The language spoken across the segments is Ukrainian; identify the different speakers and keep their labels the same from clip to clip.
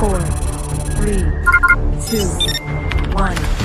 Speaker 1: four, three, two, one.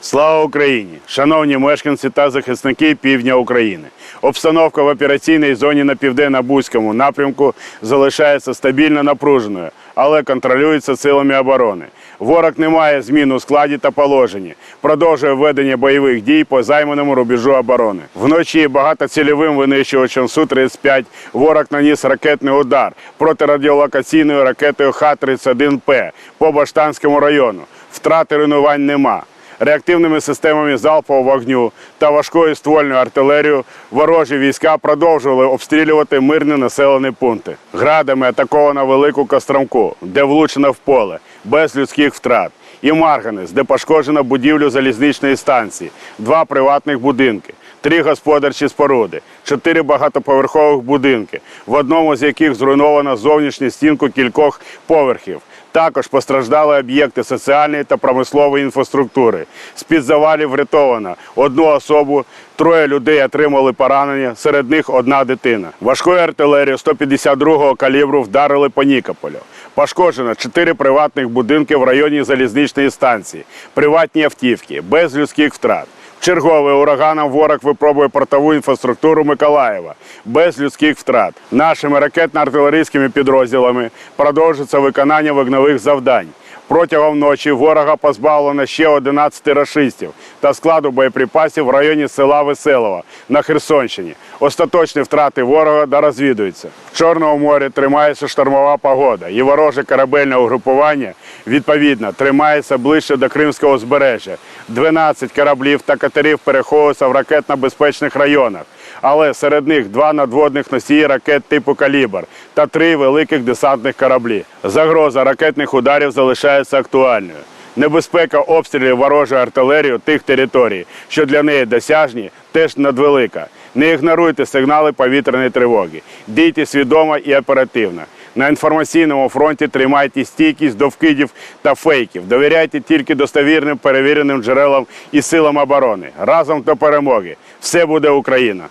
Speaker 2: Слава Україні! Шановні мешканці та захисники півдня України. Обстановка в операційній зоні на південно-бузькому напрямку залишається стабільно напруженою, але контролюється силами оборони. Ворог не має змін у складі та положенні, продовжує ведення бойових дій по займаному рубежу оборони. Вночі багатоцільовим винищувачем Су-35 ворог наніс ракетний удар протирадіолокаційною ракетою Х-31П по Баштанському району. Втрати руйнувань нема реактивними системами залпового вогню та важкою ствольною артилерією ворожі війська продовжували обстрілювати мирні населені пункти. Градами атаковано велику Костромку, де влучено в поле, без людських втрат. І Марганець, де пошкоджено будівлю залізничної станції, два приватних будинки, три господарчі споруди, чотири багатоповерхових будинки, в одному з яких зруйновано зовнішню стінку кількох поверхів. Також постраждали об'єкти соціальної та промислової інфраструктури. З-під завалів врятовано одну особу, троє людей отримали поранення, серед них одна дитина. Важкою артилерією 152-го калібру вдарили по Нікополю. Пошкоджено чотири приватних будинки в районі залізничної станції, приватні автівки, без людських втрат. Черговий ураганом ворог випробує портову інфраструктуру Миколаєва без людських втрат. Нашими ракетно-артилерійськими підрозділами продовжиться виконання вогневих завдань. Протягом ночі ворога позбавлено ще 11 рашистів та складу боєприпасів в районі села Веселого на Херсонщині. Остаточні втрати ворога дорозвідуються. В Чорному морі тримається штормова погода, і вороже корабельне угрупування відповідно тримається ближче до Кримського узбережжя. 12 кораблів та катерів переховуються в ракетно-безпечних районах. Але серед них два надводних носії ракет типу калібр та три великих десантних кораблі. Загроза ракетних ударів залишається актуальною. Небезпека обстрілів ворожої артилерії тих територій, що для неї досяжні, теж надвелика. Не ігноруйте сигнали повітряної тривоги. Дійте свідомо і оперативно. На інформаційному фронті тримайте стійкість до вкидів та фейків. Довіряйте тільки достовірним перевіреним джерелам і силам оборони. Разом до перемоги. Все буде Україна!